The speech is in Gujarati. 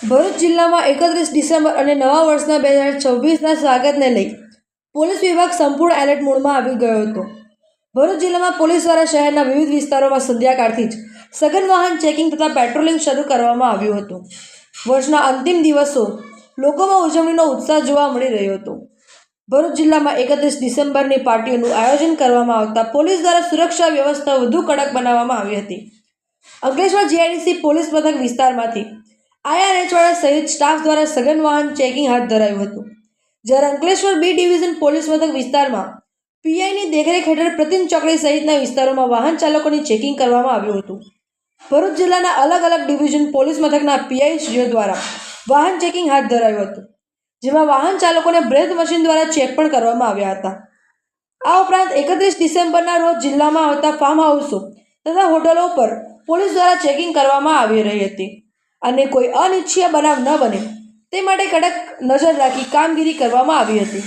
ભરૂચ જિલ્લામાં એકત્રીસ ડિસેમ્બર અને નવા વર્ષના બે હજાર છવ્વીસના સ્વાગતને લઈ પોલીસ વિભાગ સંપૂર્ણ એલર્ટ મોડમાં આવી ગયો હતો. ભરૂચ જિલ્લામાં પોલીસ દ્વારા શહેરના વિવિધ વિસ્તારોમાં સંધ્યાકાળથી જ સઘન વાહન ચેકિંગ તથા પેટ્રોલિંગ શરૂ કરવામાં આવ્યું હતું. વર્ષના અંતિમ દિવસો લોકોમાં ઉજવણીનો ઉત્સાહ જોવા મળી રહ્યો હતો. ભરૂચ જિલ્લામાં એકત્રીસ ડિસેમ્બરની પાર્ટીઓનું આયોજન કરવામાં આવતા પોલીસ દ્વારા સુરક્ષા વ્યવસ્થા વધુ કડક બનાવવામાં આવી હતી. અંકલેશ્વર જીઆઈડીસી પોલીસ મથક વિસ્તારમાંથી આઈઆરએચવાળા સહિત સ્ટાફ દ્વારા સઘન વાહન ચેકિંગ હાથ ધરાયું હતું. જ્યારે અંકલેશ્વર બી ડિવિઝન પોલીસ મથક વિસ્તારમાં પીઆઈની દેખરેખ હેઠળ પ્રતિમ ચોકડી સહિતના વિસ્તારોમાં વાહન ચાલકોની ચેકિંગ કરવામાં આવ્યું હતું. ભરૂચ જિલ્લાના અલગ અલગ ડિવિઝન પોલીસ મથકના પીઆઈશ્રીઓ દ્વારા વાહન ચેકિંગ હાથ ધરાયું હતું, જેમાં વાહન ચાલકોને બ્રેથ મશીન દ્વારા ચેક પણ કરવામાં આવ્યા હતા. આ ઉપરાંત એકત્રીસ ડિસેમ્બરના રોજ જિલ્લામાં આવતા ફાર્મ હાઉસો તથા હોટલો પર પોલીસ દ્વારા ચેકિંગ કરવામાં આવી રહી હતી. અને કોઈ અનિચ્છીય બનાવ ન બને. તે માટે કડક નજર રાખી કામગીરી કરવામાં આવી હતી.